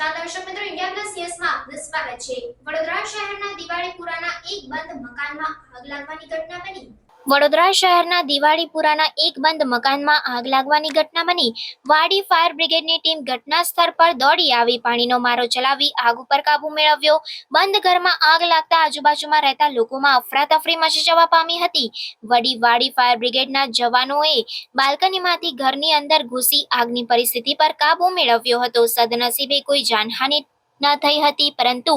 દર્શક મિત્રો, India plus ન્યૂઝમાં આપનું સ્વાગત છે. વડોદરા શહેરના દિવાળીપુરાના એક બંધ મકાનમાં આગ લાગવાની ઘટના બની. વડોદરા શહેરના દિવાળીપુરાના એક બંધ મકાનમાં આગ લાગવાની ઘટના બની. વાડી ફાયર બ્રિગેડની ટીમ ઘટના સ્થળ પર દોડી આવી, પાણીનો મારો ચલાવી આગ ઉપર કાબુ મેળવ્યો. બંધ ઘરમાં આગ લાગતા આજુબાજુમાં રહેતા લોકોમાં અફરાતફરી મચી જવા પામી હતી. વડી વાડી ફાયર બ્રિગેડના જવાનોએ બાલ્કનીમાંથી ઘરની અંદર ઘૂસી આગની પરિસ્થિતિ પર કાબુ મેળવ્યો હતો. સદનસીબે કોઈ જાનહાનિ ન થઈ હતી, પરંતુ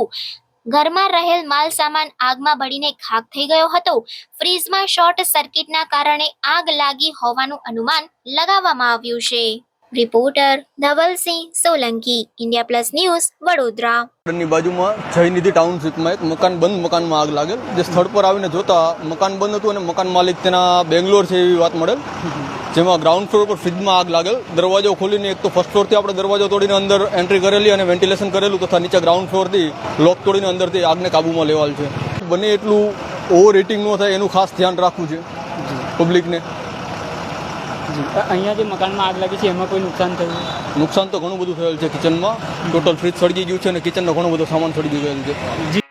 ઘરમાં રહેલ માલ સામાન આગમાં બળીને ખાક થઈ ગયો હતો. ફ્રીજમાં શોર્ટ સર્કિટના કારણે આગ લાગી હોવાનું અનુમાન લગાવવામાં આવ્યું છે. Reporter Dhavalsinh Solanki, India plus news, Vadodara. ની બાજુમાં જયનિધિ ટાઉનશીપમાં એક મકાન, બંધ મકાનમાં આગ લાગેલ. જે સ્થળ પર આવીને જોતા મકાન બંધ હતું અને મકાન માલિક તેના બેંગ્લોર છે એવી વાત મળેલ. જેમાં ગ્રાઉન્ડ ફ્લોર પર ફ્રીજમાં આગ લાગેલ. દરવાજો ખોલીને એક તો ફર્સ્ટ ફ્લોરથી આપણે દરવાજો તોડીને અંદર એન્ટ્રી કરેલી અને વેન્ટિલેશન કરેલું તથા નીચે ગ્રાઉન્ડ ફ્લોરથી લોક તોડીને અંદરથી આગને કાબૂમાં લેવાલ છે. બને એટલું ઓવર હીટિંગ ન થાય એનું ખાસ ધ્યાન રાખવું છે પબ્લિકને અહીંયા જે મકાનમાં આગ લાગી છે એમાં કોઈ નુકસાન થયું? નુકસાન તો ઘણું બધું થયેલ છે કિચનમાં ટોટલ ફ્રીજ સળગી ગયું છે અને કિચનનો ઘણો બધો સામાન સળગી ગયેલ છે.